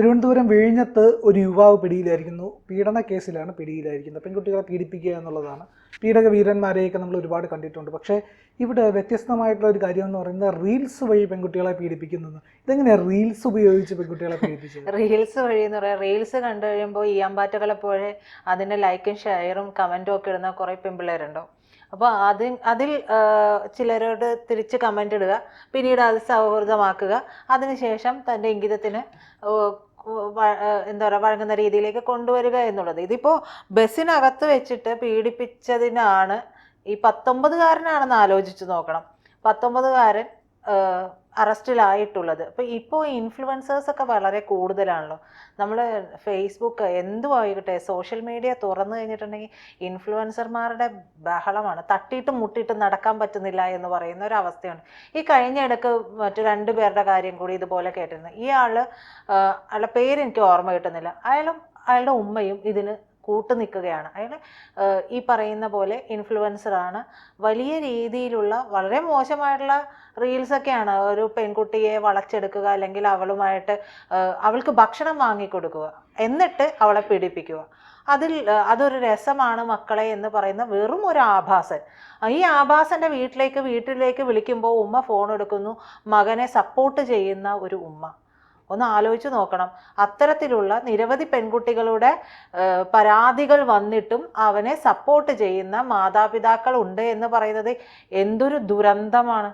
തിരുവനന്തപുരം വിഴിഞ്ഞത്ത് ഒരു യുവാവ് പിടിയിലായിരിക്കുന്നു. പീഡന കേസിലാണ് പിടിയിലായിരിക്കുന്നത്. പെൺകുട്ടികളെ പീഡിപ്പിക്കുക എന്നുള്ളതാണ്. പീഡക വീരന്മാരെയൊക്കെ നമ്മൾ ഒരുപാട് കണ്ടിട്ടുണ്ട്. പക്ഷേ ഇവിടെ വ്യത്യസ്തമായിട്ടുള്ള ഒരു കാര്യം എന്ന് പറയുന്നത് റീൽസ് വഴി പെൺകുട്ടികളെ പീഡിപ്പിക്കുന്നത്. ഇതെങ്ങനെയാണ് റീൽസ് ഉപയോഗിച്ച് പെൺകുട്ടികളെ പീഡിപ്പിച്ചത്? റീൽസ് വഴി എന്ന് പറയാം റീൽസ് കണ്ടു കഴിയുമ്പോൾ ഈ അമ്പാറ്റകളെ പോലെ അതിന്റെ ലൈക്കും ഷെയറും കമന്റും ഒക്കെ ഇടുന്ന കുറേ പെൺപിള്ളേരുണ്ടോ? അപ്പോൾ അതിൽ അതിൽ ചിലരോട് തിരിച്ച് കമന്റ് ഇടുക പിന്നീട് അത് സൗഹൃദമാക്കുക. അതിനുശേഷം തന്റെ ഇംഗിതത്തിന് എന്താ പറയുക വഴങ്ങുന്ന രീതിയിലേക്ക് കൊണ്ടുവരിക എന്നുള്ളത്. ഇതിപ്പോൾ ബസ്സിനകത്ത് വെച്ചിട്ട് പീഡിപ്പിച്ചതിനാണ് ഈ പത്തൊമ്പതുകാരനാണെന്ന് ആലോചിച്ച് നോക്കണം. പത്തൊമ്പതുകാരൻ അറസ്റ്റിലായിട്ടുള്ളത്. അപ്പോൾ ഇപ്പോൾ ഇൻഫ്ലുവൻസേഴ്സ് ഒക്കെ വളരെ കൂടുതലാണല്ലോ. നമ്മൾ ഫേസ്ബുക്ക് എന്തും ആയിക്കട്ടെ സോഷ്യൽ മീഡിയ തുറന്നു കഴിഞ്ഞിട്ടുണ്ടെങ്കിൽ ഇൻഫ്ലുവൻസർമാരുടെ ബഹളമാണ്. തട്ടിയിട്ട് മുട്ടിയിട്ട് നടക്കാൻ പറ്റുന്നില്ല എന്ന് പറയുന്ന ഒരു അവസ്ഥയാണ് ഈ കഴിഞ്ഞ ഇടയ്ക്ക് മറ്റു രണ്ട് പേരുടെ കാര്യം കൂടി ഇതുപോലെ കേട്ടിരുന്നു. ഈ ആൾ ആളുടെ അയാളുടെ പേര് എനിക്ക് ഓർമ്മ കിട്ടുന്നില്ല. അയാളും അയാളുടെ ഉമ്മയും ഇതിന് കൂട്ടു നിൽക്കുകയാണ് അയാൾ ഈ പറയുന്ന പോലെ ഇൻഫ്ലുവൻസറാണ് വലിയ രീതിയിലുള്ള വളരെ മോശമായിട്ടുള്ള റീൽസൊക്കെയാണ് ഒരു പെൺകുട്ടിയെ വളച്ചെടുക്കുക അല്ലെങ്കിൽ അവളുമായിട്ട് അവൾക്ക് ഭക്ഷണം വാങ്ങിക്കൊടുക്കുക. എന്നിട്ട് അവളെ പീഡിപ്പിക്കുക. അതിൽ അതൊരു രസമാണ് മക്കളെ എന്ന് പറയുന്ന വെറും ഒരു ആഭാസൻ. ഈ ആഭാസന്റെ വീട്ടിലേക്ക് വീട്ടിലേക്ക് വിളിക്കുമ്പോൾ ഉമ്മ ഫോൺ എടുക്കുന്നു. മകനെ സപ്പോർട്ട് ചെയ്യുന്ന ഒരു ഉമ്മ. ഒന്ന് ആലോചിച്ച് നോക്കണം. അത്തരത്തിലുള്ള നിരവധി പെൺകുട്ടികളുടെ പരാതികൾ വന്നിട്ടും അവനെ സപ്പോർട്ട് ചെയ്യുന്ന മാതാപിതാക്കൾ ഉണ്ട് എന്ന് പറയുന്നത് എന്തൊരു ദുരന്തമാണ്.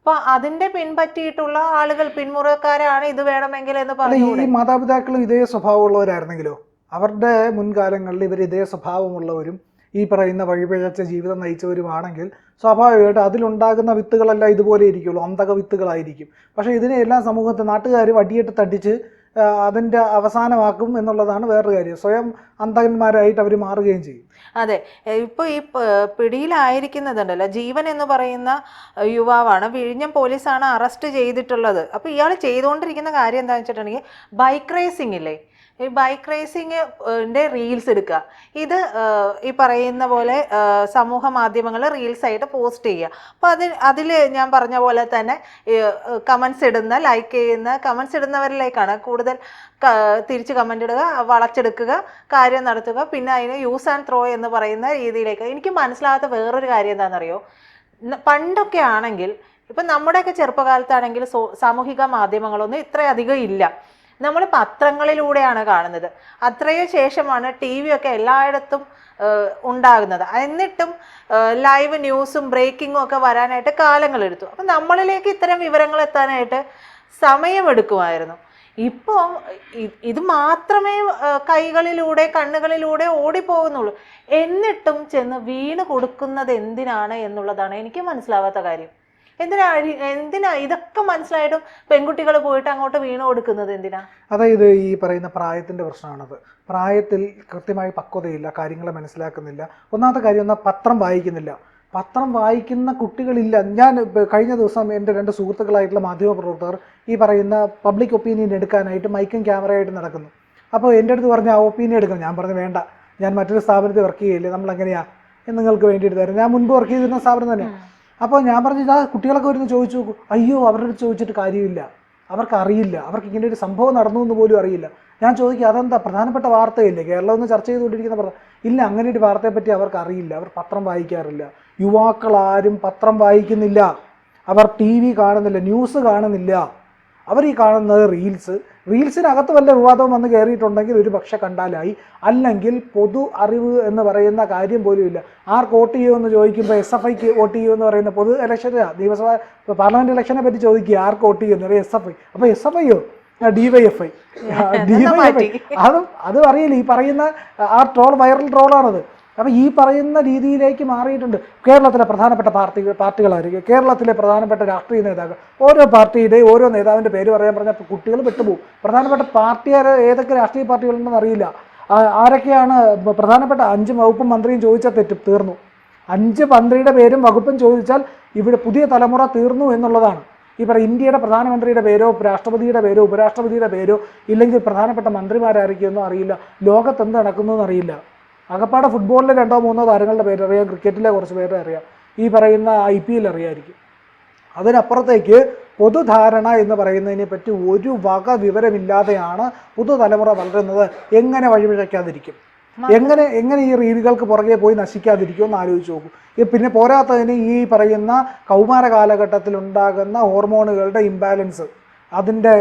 അപ്പൊ അതിന്റെ പിൻപറ്റിയിട്ടുള്ള ആളുകൾ പിന്മുറക്കാരാണ് ഇത് വേണമെങ്കിൽ എന്ന് അല്ല ഈ പറഞ്ഞു മാതാപിതാക്കളും ഇതേ സ്വഭാവമുള്ളവരായിരുന്നെങ്കിലോ? അവരുടെ മുൻകാലങ്ങളിൽ ഇവർ ഇതേ സ്വഭാവമുള്ളവരും ഈ പറയുന്ന വഴിപിഴച്ച ജീവിതം നയിച്ചവരുമാണെങ്കിൽ സ്വാഭാവികമായിട്ട് അതിലുണ്ടാകുന്ന വിത്തുകളല്ല ഇതുപോലെ ഇരിക്കുള്ളൂ. അന്തക വിത്തുകളായിരിക്കും. പക്ഷേ ഇതിനെല്ലാം സമൂഹത്തെ നാട്ടുകാർ വടിയിട്ട് തട്ടിച്ച് അതിന്റെ അവസാനമാക്കും എന്നുള്ളതാണ് വേറൊരു കാര്യം. സ്വയം അന്തകന്മാരായിട്ട് അവർ മാറുകയും ചെയ്യും. അതെ. ഇപ്പോൾ ഈ പിടിയിലായിരിക്കുന്നതുണ്ടല്ലോ. ജീവൻ എന്ന് പറയുന്ന യുവാവാണ് വിഴിഞ്ഞം പോലീസാണ് അറസ്റ്റ് ചെയ്തിട്ടുള്ളത്. അപ്പോൾ ഇയാൾ ചെയ്തുകൊണ്ടിരിക്കുന്ന കാര്യം എന്താണെന്ന് വെച്ചിട്ടുണ്ടെങ്കിൽ ബൈക്ക് റേസിംഗ് ഇല്ലേ? ഈ ബൈക്ക് റേസിംഗിന്റെ റീൽസ് എടുക്കുക. ഇത് ഈ പറയുന്ന പോലെ സമൂഹ മാധ്യമങ്ങൾ റീൽസ് ആയിട്ട് പോസ്റ്റ് ചെയ്യുക. അപ്പോൾ അതിൽ അതിൽ ഞാൻ പറഞ്ഞ പോലെ തന്നെ കമൻസ് ഇടുന്ന ലൈക്ക് ചെയ്യുന്ന കമൻസ് ഇടുന്നവരിലേക്കാണ് കൂടുതൽ തിരിച്ച് കമന്റ് ഇടുക വളച്ചെടുക്കുക കാര്യം നടത്തുക പിന്നെ അതിന് യൂസ് ആൻഡ് ത്രോ എന്ന് പറയുന്ന രീതിയിലേക്ക്. എനിക്ക് മനസ്സിലാകാത്ത വേറൊരു കാര്യം എന്താണെന്നറിയോ? പണ്ടൊക്കെ ആണെങ്കിൽ ഇപ്പം നമ്മുടെയൊക്കെ ചെറുപ്പകാലത്താണെങ്കിൽ സോ സാമൂഹിക മാധ്യമങ്ങളൊന്നും ഇത്രയധികം ഇല്ല. നമ്മൾ പത്രങ്ങളിലൂടെയാണ് കാണുന്നത്. അത്രയോ ശേഷമാണ് ടി വി ഒക്കെ എല്ലായിടത്തും ഉണ്ടാകുന്നത്. എന്നിട്ടും ലൈവ് ന്യൂസും ബ്രേക്കിങ്ങും ഒക്കെ വരാനായിട്ട് കാലങ്ങളെടുത്തു. അപ്പം നമ്മളിലേക്ക് ഇത്തരം വിവരങ്ങൾ എത്താനായിട്ട് സമയമെടുക്കുമായിരുന്നു. ഇപ്പോൾ ഇത് മാത്രമേ കൈകളിലൂടെ കണ്ണുകളിലൂടെ ഓടിപ്പോകുന്നുള്ളൂ. എന്നിട്ടും ചെന്ന് വീണ് കൊടുക്കുന്നത് എന്തിനാണ് എന്നുള്ളതാണ് എനിക്ക് മനസ്സിലാവാത്ത കാര്യം. എന്തിനാ എന്തിനാ? ഇതൊക്കെ മനസ്സിലായിട്ടും പെൺകുട്ടികൾ പോയിട്ട് അങ്ങോട്ട് വീണ് കൊടുക്കുന്നത് എന്തിനാ? അതായത് ഈ പറയുന്ന പ്രായത്തിന്റെ പ്രശ്നമാണത്. പ്രായത്തിൽ കൃത്യമായി പക്വതയില്ല കാര്യങ്ങളെ മനസ്സിലാക്കുന്നില്ല. ഒന്നാമത്തെ കാര്യം എന്നാൽ പത്രം വായിക്കുന്നില്ല. പത്രം വായിക്കുന്ന കുട്ടികളില്ല. ഞാൻ കഴിഞ്ഞ ദിവസം എന്റെ രണ്ട് സുഹൃത്തുക്കളായിട്ടുള്ള മാധ്യമപ്രവർത്തകർ ഈ പറയുന്ന പബ്ലിക് ഒപ്പീനിയൻ എടുക്കാനായിട്ട് മൈക്കും ക്യാമറയായിട്ട് നടക്കുന്നു. അപ്പോൾ എന്റെ അടുത്ത് പറഞ്ഞ ആ ഒപ്പീനിയൻ എടുക്കണം. ഞാൻ പറഞ്ഞു വേണ്ട. ഞാൻ മറ്റൊരു സ്ഥാപനത്തിൽ വർക്ക് ചെയ്യില്ലേ. നമ്മൾ എങ്ങനെയാ നിങ്ങൾക്ക് വേണ്ടിയിട്ട് തരാം. ഞാൻ മുൻപ് വർക്ക് ചെയ്തിരുന്ന സ്ഥാപനം തന്നെ അപ്പോൾ ഞാൻ പറഞ്ഞു ഇതാ കുട്ടികളൊക്കെ വരുന്ന. ചോദിച്ചു അയ്യോ അവരുടെ ചോദിച്ചിട്ട് കാര്യമില്ല. അവർക്ക് അറിയില്ല അവർക്ക് ഇങ്ങനെ ഒരു സംഭവം നടന്നു എന്ന് പോലും അറിയില്ല. ഞാൻ ചോദിക്കുക അതെന്താ? പ്രധാനപ്പെട്ട വാർത്തയില്ലേ? കേരളം ഒന്ന് ചർച്ച ചെയ്തുകൊണ്ടിരിക്കുന്ന പ്രധാന ഇല്ല അങ്ങനെ ഒരു വാർത്തയെപ്പറ്റി അവർക്ക് അറിയില്ല അവർ പത്രം വായിക്കാറില്ല. യുവാക്കൾ ആരും പത്രം വായിക്കുന്നില്ല. അവർ ടി വി കാണുന്നില്ല. ന്യൂസ് കാണുന്നില്ല. അവർ ഈ കാണുന്നത് റീൽസ്. റീൽസിനകത്ത് വല്ല വിവാദവും വന്ന് കയറിയിട്ടുണ്ടെങ്കിൽ ഒരു പക്ഷെ കണ്ടാലായി. അല്ലെങ്കിൽ പൊതു അറിവ് എന്ന് പറയുന്ന കാര്യം പോലും ഇല്ല. ആർക്ക് വോട്ട് ചെയ്യുമെന്ന് ചോദിക്കുമ്പോൾ എസ് എഫ് ഐക്ക് വോട്ട് ചെയ്യുമെന്ന് പറയുന്ന പൊതു ഇലക്ഷന് നിയമസഭ പാർലമെന്റ് ഇലക്ഷനെ പറ്റി ചോദിക്കുക ആർക്ക് വോട്ട് ചെയ്യുമെന്ന് എസ് എഫ് ഐ അപ്പോൾ S F ഐയോ D Y F I D Y F I അതും അതും അറിയില്ല. ഈ പറയുന്ന ആ ട്രോൾ വൈറൽ ട്രോളാണത് അപ്പോൾ ഈ പറയുന്ന രീതിയിലേക്ക് മാറിയിട്ടുണ്ട്. കേരളത്തിലെ പ്രധാനപ്പെട്ട പാർട്ടി പാർട്ടികളായിരിക്കും. കേരളത്തിലെ പ്രധാനപ്പെട്ട രാഷ്ട്രീയ നേതാക്കൾ. ഓരോ പാർട്ടിയുടെയും ഓരോ നേതാവിന്റെ പേര് പറയാൻ പറഞ്ഞാൽ കുട്ടികൾ വിട്ടുപോകും പ്രധാനപ്പെട്ട പാർട്ടി ആര് ഏതൊക്കെ രാഷ്ട്രീയ പാർട്ടികളുണ്ടെന്ന് അറിയില്ല. ആരൊക്കെയാണ് പ്രധാനപ്പെട്ട അഞ്ച് വകുപ്പും മന്ത്രിയും ചോദിച്ചാൽ തെറ്റും തീർന്നു. അഞ്ച് മന്ത്രിയുടെ പേരും വകുപ്പും ചോദിച്ചാൽ ഇവിടെ പുതിയ തലമുറ തീർന്നു എന്നുള്ളതാണ്. ഈ പറയും ഇന്ത്യയുടെ പ്രധാനമന്ത്രിയുടെ പേരോ രാഷ്ട്രപതിയുടെ പേരോ ഉപരാഷ്ട്രപതിയുടെ പേരോ ഇല്ലെങ്കിൽ പ്രധാനപ്പെട്ട മന്ത്രിമാരായിരിക്കുമെന്നോ അറിയില്ല. ലോകത്ത് എന്ത് നടക്കുന്നു എന്നറിയില്ല. അകപ്പാടെ ഫുട്ബോളിലെ രണ്ടോ മൂന്നോ താരങ്ങളുടെ പേരറിയാം ക്രിക്കറ്റിലെ കുറച്ച് പേരെ അറിയാം. ഈ പറയുന്ന ഐ പി എൽ അറിയാമായിരിക്കും അതിനപ്പുറത്തേക്ക് പൊതുധാരണ എന്ന് പറയുന്നതിനെ പറ്റി ഒരു വക വിവരമില്ലാതെയാണ് പുതുതലമുറ വളരുന്നത്. എങ്ങനെ വഴിപിഴയ്ക്കാതിരിക്കും? എങ്ങനെ എങ്ങനെ ഈ റീലുകൾക്ക് പുറകെ പോയി നശിക്കാതിരിക്കും എന്ന് ആലോചിച്ച് നോക്കും. പിന്നെ പോരാത്തതിന് ഈ പറയുന്ന കൗമാര കാലഘട്ടത്തിൽ ഉണ്ടാകുന്ന ഹോർമോണുകളുടെ ഇംബാലൻസ് അതിന്റെ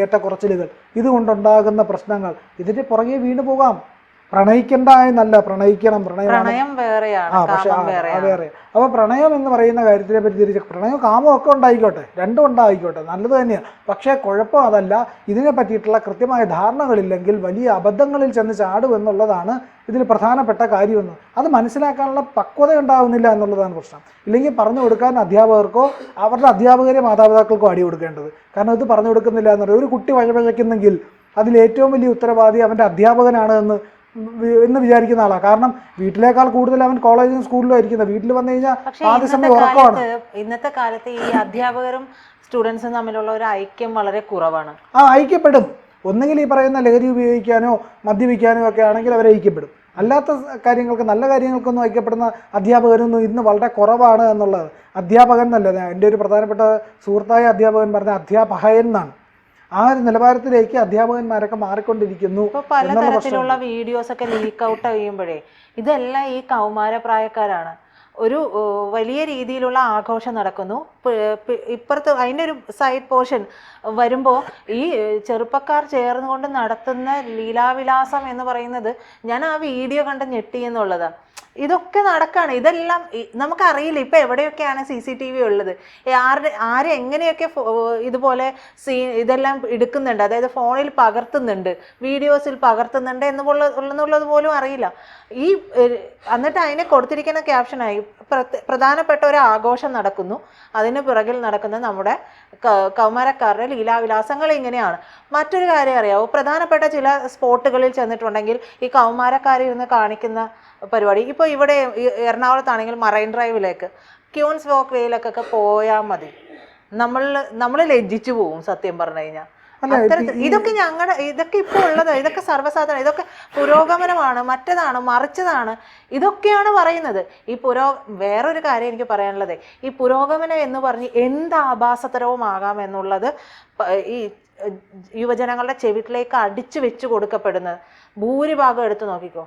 ഏറ്റക്കുറച്ചിലുകൾ ഇതുകൊണ്ടുണ്ടാകുന്ന പ്രശ്നങ്ങൾ ഇതിന്റെ പുറകെ വീണു പോകാം. പ്രണയിക്കണ്ട എന്നല്ല പ്രണയിക്കണം പ്രണയം വേറെയാണ് ആ പക്ഷെ വേറെ. അപ്പോൾ പ്രണയം എന്ന് പറയുന്ന കാര്യത്തിനെ പറ്റി തിരിച്ച് പ്രണയം കാമം ഒക്കെ ഉണ്ടായിക്കോട്ടെ രണ്ടും ഉണ്ടായിക്കോട്ടെ നല്ലത് തന്നെയാണ് പക്ഷേ കുഴപ്പം അതല്ല ഇതിനെ പറ്റിയിട്ടുള്ള കൃത്യമായ ധാരണകളില്ലെങ്കിൽ വലിയ അബദ്ധങ്ങളിൽ ചെന്ന് ചാടും എന്നുള്ളതാണ് ഇതിൽ പ്രധാനപ്പെട്ട കാര്യമെന്ന്. അത് മനസ്സിലാക്കാനുള്ള പക്വത ഉണ്ടാവുന്നില്ല എന്നുള്ളതാണ് പ്രശ്നം. ഇല്ലെങ്കിൽ പറഞ്ഞു കൊടുക്കാൻ അധ്യാപകർക്കോ അവരുടെ അധ്യാപകരെ മാതാപിതാക്കൾക്കോ അടി കൊടുക്കേണ്ടത്. കാരണം ഇത് പറഞ്ഞു കൊടുക്കുന്നില്ല എന്നുള്ളത് ഒരു കുട്ടി വഴപഴയ്ക്കുന്നെങ്കിൽ അതിൽ ഏറ്റവും വലിയ ഉത്തരവാദി അവന്റെ അധ്യാപകനാണ് എന്ന് എന്ന് വിചാരിക്കുന്ന ആളാ. കാരണം വീട്ടിലേക്കാൾ കൂടുതൽ അവൻ കോളേജിലും സ്കൂളിലും ആയിരിക്കുന്നത്. വീട്ടിൽ വന്നു കഴിഞ്ഞാൽ ആദ്യ സമയം ഉറക്കമാണ്. ഇന്നത്തെ കാലത്ത് ഈ അധ്യാപകരും സ്റ്റുഡൻസും തമ്മിലുള്ള ഒരു ഐക്യം വളരെ കുറവാണ്. ആ ഐക്യപ്പെടും. ഒന്നുകിൽ ഈ പറയുന്ന ലഹരി ഉപയോഗിക്കാനോ മദ്യപിക്കാനോ ഒക്കെ ആണെങ്കിൽ അവരെ ഐക്യപ്പെടും. അല്ലാത്ത കാര്യങ്ങൾക്ക് നല്ല കാര്യങ്ങൾക്കൊന്നും ഐക്യപ്പെടുന്ന അധ്യാപകരൊന്നും ഇന്ന് വളരെ കുറവാണ് എന്നുള്ളത്. അധ്യാപകൻ എന്നല്ല എന്റെ ഒരു പ്രധാനപ്പെട്ട സുഹൃത്തായ അധ്യാപകൻ പറഞ്ഞ അധ്യാപകൻ എന്നാണ്. ആ ഒരു നിലവാരത്തിലേക്ക് അധ്യാപകന്മാരൊക്കെ മാറിക്കൊണ്ടിരിക്കുന്നു പല തരത്തിലുള്ള പലതരത്തിലുള്ള വീഡിയോസ് ഒക്കെ ലീക്ക് ഔട്ട് ചെയ്യുമ്പോഴേ ഇതെല്ലാം ഈ കൗമാര പ്രായക്കാരാണ് ഒരു വലിയ രീതിയിലുള്ള ആഘോഷം നടക്കുന്നു. ഇപ്പുറത്ത് അതിന്റെ ഒരു സൈഡ് പോർഷൻ വരുമ്പോൾ ഈ ചെറുപ്പക്കാർ ചേർന്നുകൊണ്ട് നടത്തുന്ന ലീലാവിലാസം എന്ന് പറയുന്നത് ഞാൻ ആ വീഡിയോ കണ്ട് ഞെട്ടി എന്നുള്ളതാണ്. ഇതൊക്കെ നടക്കാണ്. ഇതെല്ലാം നമുക്കറിയില്ല. ഇപ്പം എവിടെയൊക്കെയാണ് സി സി ടി വി ഉള്ളത്? ആരുടെ ആരെ എങ്ങനെയൊക്കെ ഇതുപോലെ സീ ഇതെല്ലാം എടുക്കുന്നുണ്ട്? അതായത് ഫോണിൽ പകർത്തുന്നുണ്ട്. വീഡിയോസിൽ പകർത്തുന്നുണ്ട് എന്നുള്ള എന്നുള്ളത് പോലും അറിയില്ല. ഈ എന്നിട്ട് അതിനെ കൊടുത്തിരിക്കുന്ന ക്യാപ്ഷനായി പ്രധാനപ്പെട്ട ഒരു ആഘോഷം നടക്കുന്നു. അതിന് പിറകിൽ നടക്കുന്ന നമ്മുടെ കൗമാരക്കാരുടെ ലീലാവിലാസങ്ങൾ ഇങ്ങനെയാണ്. മറ്റൊരു കാര്യം അറിയാവോ? പ്രധാനപ്പെട്ട ചില സ്പോട്ടുകളിൽ ചെന്നിട്ടുണ്ടെങ്കിൽ ഈ കൗമാരക്കാരിരുന്ന് കാണിക്കുന്ന പരിപാടി. ഇപ്പോൾ ഇവിടെ എറണാകുളത്താണെങ്കിൽ മറൈൻ ഡ്രൈവിലേക്ക് ക്യൂൻസ് വോക്ക് വേയിലൊക്കെ പോയാൽ മതി. നമ്മൾ നമ്മൾ ലജ്ജിച്ചു പോവും സത്യം പറഞ്ഞു കഴിഞ്ഞാൽ അത്തരത്തിൽ ഇതൊക്കെ ഞങ്ങളുടെ ഇതൊക്കെ ഇപ്പോൾ ഉള്ളത് ഇതൊക്കെ സർവസാധാരണ ഇതൊക്കെ പുരോഗമനമാണ് മറ്റതാണ് മറിച്ചതാണ് ഇതൊക്കെയാണ് പറയുന്നത്. ഈ പുരോ വേറൊരു കാര്യം എനിക്ക് പറയാനുള്ളത് ഈ പുരോഗമനം എന്ന് പറഞ്ഞ് എന്ത് ആഭാസതരവും ആകാം എന്നുള്ളത് ഈ യുവജനങ്ങളുടെ ചെവിട്ടിലേക്ക് അടിച്ചു വെച്ച് കൊടുക്കപ്പെടുന്നത്. ഭൂരിഭാഗം എടുത്തു നോക്കിക്കോ.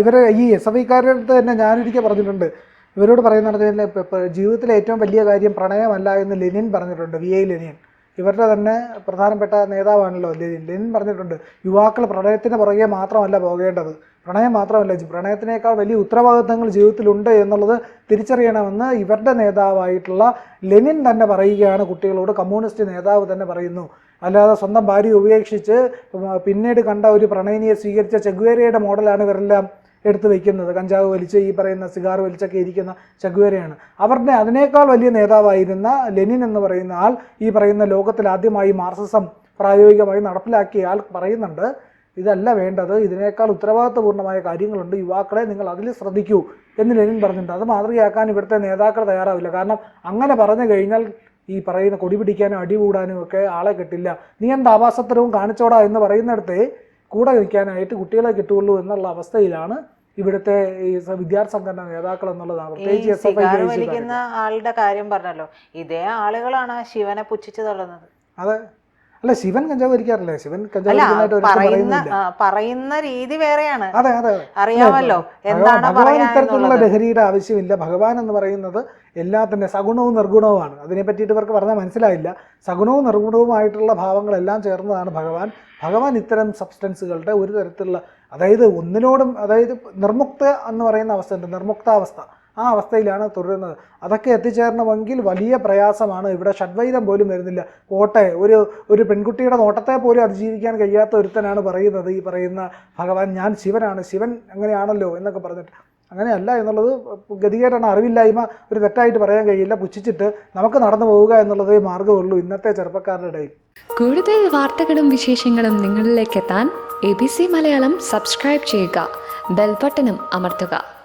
ഇവരെ ഈ എസ് എഫ് ഐക്കാരുടെ അടുത്ത് തന്നെ ഞാനൊരിക്കൽ പറഞ്ഞിട്ടുണ്ട്. ഇവരോട് പറയുന്ന ജീവിതത്തിലെ ഏറ്റവും വലിയ കാര്യം പ്രണയമല്ല എന്ന് ലെനിൻ പറഞ്ഞിട്ടുണ്ട് വി ഐ ലെനിൻ. ഇവരുടെ തന്നെ പ്രധാനപ്പെട്ട നേതാവാണല്ലോ ലെനിൻ. ലെനിൻ പറഞ്ഞിട്ടുണ്ട് യുവാക്കൾ പ്രണയത്തിന് പുറകെ മാത്രമല്ല പോകേണ്ടത്. പ്രണയം മാത്രമല്ല പ്രണയത്തിനേക്കാൾ വലിയ ഉത്തരവാദിത്തങ്ങൾ ജീവിതത്തിലുണ്ട് എന്നുള്ളത് തിരിച്ചറിയണമെന്ന് ഇവരുടെ നേതാവായിട്ടുള്ള ലെനിൻ തന്നെ പറയുകയാണ് കുട്ടികളോട് കമ്മ്യൂണിസ്റ്റ് നേതാവ് തന്നെ പറയുന്നു. അല്ലാതെ സ്വന്തം ഭാര്യ ഉപേക്ഷിച്ച് പിന്നീട് കണ്ട ഒരു പ്രണയിനിയെ സ്വീകരിച്ച ചെഗുവേരയുടെ മോഡലാണ് ഇവരെല്ലാം എടുത്തു വയ്ക്കുന്നത് കഞ്ചാവ് വലിച്ച് ഈ പറയുന്ന സിഗാർ വലിച്ചൊക്കെ ഇരിക്കുന്ന ചെഗുവേരയാണ്. അവരുടെ അതിനേക്കാൾ വലിയ നേതാവായിരുന്ന ലെനിൻ എന്ന് പറയുന്ന ആൾ ഈ പറയുന്ന ലോകത്തിൽ ആദ്യമായി മാർക്സിസം പ്രായോഗികമായി നടപ്പിലാക്കിയ ആൾ പറയുന്നുണ്ട്. ഇതല്ല വേണ്ടത്. ഇതിനേക്കാൾ ഉത്തരവാദിത്വപൂർണമായ കാര്യങ്ങളുണ്ട്. യുവാക്കളെ നിങ്ങൾ അതിൽ ശ്രദ്ധിക്കൂ എന്ന് ലെനിൻ പറഞ്ഞിട്ടുണ്ട്. അത് മാതൃകയാക്കാൻ ഇവിടുത്തെ നേതാക്കൾ തയ്യാറാവില്ല. കാരണം അങ്ങനെ പറഞ്ഞു കഴിഞ്ഞാൽ ഈ പറയുന്ന കൊടി പിടിക്കാനും അടി കൂടാനും ഒക്കെ ആളെ കിട്ടില്ല. നീ എന്ത് ആവാസത്തരവും കാണിച്ചോടാ എന്ന് പറയുന്നിടത്തെ കൂടെ നിൽക്കാനായിട്ട് കുട്ടികളെ കിട്ടുകയുള്ളൂ എന്നുള്ള അവസ്ഥയിലാണ് ഇവിടുത്തെ ഈ വിദ്യാർത്ഥി സംഘടന നേതാക്കൾ എന്നുള്ളതാണ്. പ്രത്യേകിച്ച് എസ് എഫ് ഐ ആളുടെ കാര്യം പറഞ്ഞല്ലോ. ഇതേ ആളുകളാണ് ശിവനെ പുച്ഛിച്ചു തള്ളുന്നത്. അതെ. അല്ല ശിവൻ കഞ്ചാവ് വലിക്കാറില്ലേ ശിവൻ കഞ്ചാവ് പറയുന്ന പറയുന്ന രീതി വേറെയാണ്. അതെ അതെ അറിയാമല്ലോ എന്താണ് ഭഗവാൻ ഇത്തരത്തിലുള്ള ലഹരിയുടെ ആവശ്യമില്ല. ഭഗവാൻ എന്ന് പറയുന്നത് എല്ലാത്തിന്റെ സഗുണവും നിർഗുണവുമാണ്. അതിനെ പറ്റിയിട്ട് ഇവർക്ക് പറഞ്ഞാൽ മനസ്സിലായില്ല. സഗുണവും നിർഗുണവുമായിട്ടുള്ള ഭാവങ്ങളെല്ലാം ചേർന്നതാണ് ഭഗവാൻ. ഭഗവാൻ ഇത്തരം സബ്സ്റ്റൻസുകളുടെ ഒരു തരത്തിലുള്ള അതായത് ഒന്നിനോടും അതായത് നിർമുക്ത എന്ന് പറയുന്ന അവസ്ഥ ഉണ്ട്. നിർമുക്താവസ്ഥ. ആ അവസ്ഥയിലാണ് തുടരുന്നത്. അതൊക്കെ എത്തിച്ചേരണമെങ്കിൽ വലിയ പ്രയാസമാണ്. ഇവിടെ ഷഡ്വൈതം പോലും വരുന്നില്ല. കോട്ടെ ഒരു ഒരു പെൺകുട്ടിയുടെ നോട്ടത്തെ പോലും അതിജീവിക്കാൻ കഴിയാത്ത ഒരുത്തനാണ് പറയുന്നത് ഈ പറയുന്ന ഭഗവാൻ. ഞാൻ ശിവനാണ്. ശിവൻ അങ്ങനെയാണല്ലോ എന്നൊക്കെ പറഞ്ഞിട്ട്. അങ്ങനെയല്ല എന്നുള്ളത് ഗതികേടാണ്. അറിവില്ലായ്മ ഒരു തെറ്റായിട്ട് പറയാൻ കഴിയില്ല. പുച്ഛിച്ചിട്ട് നമുക്ക് നടന്നു പോവുക എന്നുള്ളതേ മാർഗമുള്ളൂ ഇന്നത്തെ ചെറുപ്പക്കാരുടെ ഇടയിൽ. കൂടുതൽ വാർത്തകളും വിശേഷങ്ങളും നിങ്ങളിലേക്ക് എത്താൻ A B C Malayalam subscribe ചെയ്യുക. ബെൽബട്ടനും അമർത്തുക.